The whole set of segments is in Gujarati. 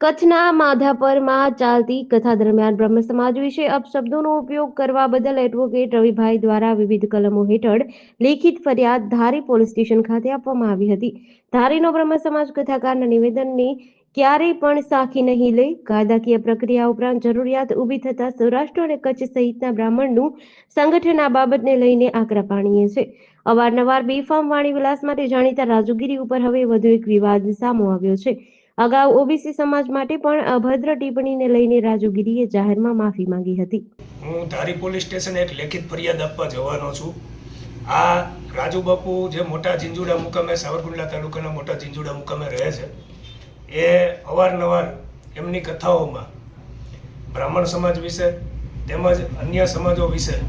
કચ્છના માધાપરમાં ચાલતી કથા દરમિયાન બ્રહ્મ સમાજ વિશે અપશબ્દોનો ઉપયોગ કરવા બદલ એડવોકેટ રવિભાઈ દ્વારા વિવિધ કલમો હેઠળ લેખિત ફરિયાદ ધારી પોલીસ સ્ટેશન ખાતે આપવામાં આવી હતી. ધારીનો બ્રહ્મ સમાજ કથાકારના નિવેદનની ક્યારેય પણ સાખી નહીં લે. કાયદાકીય પ્રક્રિયા ઉપરાંત જરૂરિયાત ઊભી થતા સૌરાષ્ટ્ર અને કચ્છ સહિતના બ્રાહ્મણનું સંગઠન આ બાબતને લઈને આકરા પાણીએ છે. અવારનવાર બેફામ વાણી વિલાસ માટે જાણીતા રાજુગીરી ઉપર હવે વધુ એક વિવાદ સામો આવ્યો છે. અગાઉ ઓબીસી સમાજ માટે પણ અભદ્ર ટિપ્પણીને લઈને રાજુગીરીએ જાહેરમાં માફી માંગી હતી. હું ધારી પોલીસ સ્ટેશને એક લેખિત ફરિયાદ આપવા જવાનો છું. આ રાજુ બાપુ જે મોટા ઝીંઝુડા મુકામે સાવરકુંડલા તાલુકાના મોટા ઝીંઝુડા મુકામે રહે છે, એ અવારનવાર એમની કથાઓમાં બ્રાહ્મણ સમાજ વિશે તેમજ અન્ય સમાજો વિશે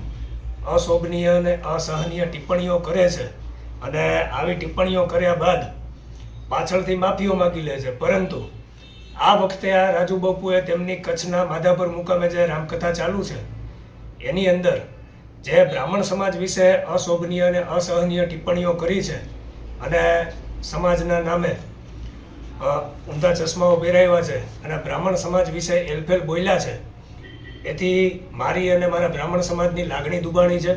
અશોભનીય અને અસહનીય ટિપ્પણીઓ કરે છે. અને આવી ટિપ્પણીઓ કર્યા બાદ પાછળથી માફીઓ માગી લે છે. પરંતુ આ વખતે આ રાજુ બાપુએ તેમની કચ્છના માધાપર મુકામે જે રામકથા ચાલુ છે, એની અંદર જે બ્રાહ્મણ સમાજ વિશે અશોભનીય અને અસહનીય ટિપ્પણીઓ કરી છે અને સમાજના નામે ઊંધા ચશ્માઓ પહેરાવ્યા છે અને બ્રાહ્મણ સમાજ વિશે એલફેલ બોલ્યા છે, એથી મારી અને મારા બ્રાહ્મણ સમાજની લાગણી દુબાણી છે.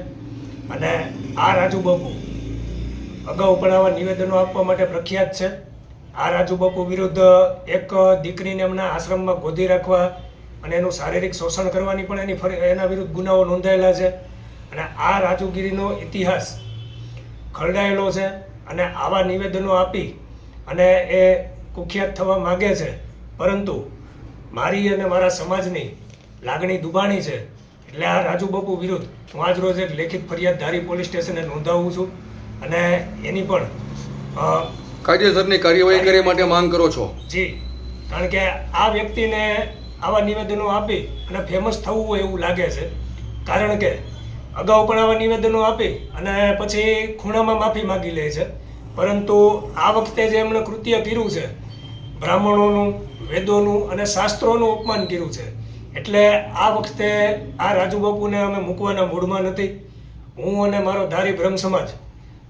અને આ રાજુ બાપુ અગાઉ પણ આવા નિવેદનો આપવા માટે પ્રખ્યાત છે. આ રાજુ બાપુ વિરુદ્ધ એક દીકરીને એમના આશ્રમમાં ગોદી રાખવા અને એનું શારીરિક શોષણ કરવાની પણ એની એના વિરુદ્ધ ગુનાઓ નોંધાયેલા છે. અને આ રાજુગીરીનો ઇતિહાસ ખરડાયેલો છે અને આવા નિવેદનો આપી અને એ કુખ્યાત થવા માગે છે. પરંતુ મારી અને મારા સમાજની લાગણી દુબાણી છે. એટલે આ રાજુબાપુ વિરુદ્ધ હું આજ રોજ એક લેખિત ફરિયાદ ધારી પોલીસ સ્ટેશને નોંધાવું છું. અને એની પણ કાયદેસરની કાર્યવાહી કરે માટે માંગ કરો છો? જી. કારણ કે આ વ્યક્તિને આવા નિવેદનો આપી અને ફેમસ થવું હોય એવું લાગે છે. કારણ કે અગાઉ પણ આવા નિવેદનો આપી અને પછી ખૂણામાં માફી માગી લે છે. પરંતુ આ વખતે જે એમણે કૃત્ય કર્યું છે બ્રાહ્મણોનું વેદોનું અને શાસ્ત્રોનું અપમાન કર્યું છે. એટલે આ વખતે આ રાજુ બાપુને અમે મૂકવાના મૂડમાં નથી. હું અને મારો ધારી બ્રહ્મ સમાજ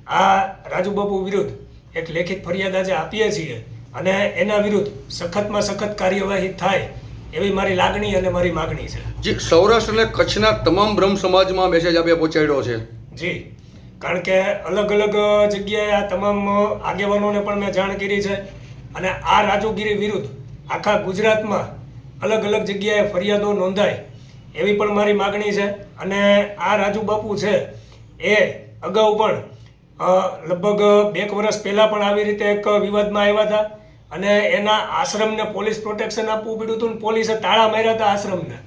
આ રાજુ બાપુ વિરુદ્ધ એક લેખિત ફરિયાદ આજે આપીએ છીએ અને એના વિરુદ્ધ સખતમાં સખત કાર્યવાહી થાય એવી મારી લાગણી અને મારી માગણી છે. જે સૌરાષ્ટ્ર અને કચ્છના તમામ બ્રહ્મ સમાજમાં મેસેજ આપે પહોંચાડ્યો છે. જી કારણ કે અલગ અલગ જગ્યાએ આ તમામ આગેવાનોને પણ મેં જાણ કરી છે અને આ રાજુગીરી વિરુદ્ધ આખા ગુજરાતમાં અલગ અલગ જગ્યાએ ફરિયાદો નોંધાય એવી પણ મારી માગણી છે અને આ રાજુ બાપુ છે એ અગાઉ પણ લગભગ બે વર્ષ પહેલાં પણ આવી રીતે એક વિવાદમાં આવ્યા હતા અને એના આશ્રમને પોલીસ પ્રોટેક્શન આપવું પડ્યું હતું પોલીસે તાળા માર્યા હતા આશ્રમને.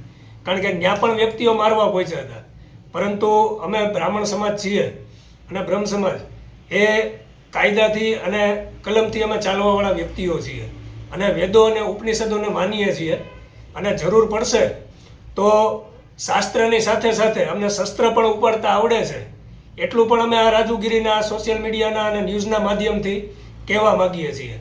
કારણ કે ત્યાં પણ વ્યક્તિઓ મારવા પહોંચ્યા હતા. પરંતુ અમે બ્રાહ્મણ સમાજ છીએ અને બ્રહ્મ સમાજ એ કાયદાથી અને કલમથી અમે ચાલવાવાળા વ્યક્તિઓ છીએ અને વેદો અને ઉપનિષદોને માનીએ છીએ. અને જરૂર પડશે તો શાસ્ત્રની સાથે સાથે અમને શસ્ત્ર પણ ઉપાડતા આવડે છે. એટલું પણ અમે આ રાજુગીરીના સોશિયલ મીડિયાના અને ન્યૂઝના માધ્યમથી કહેવા માગીએ છીએ.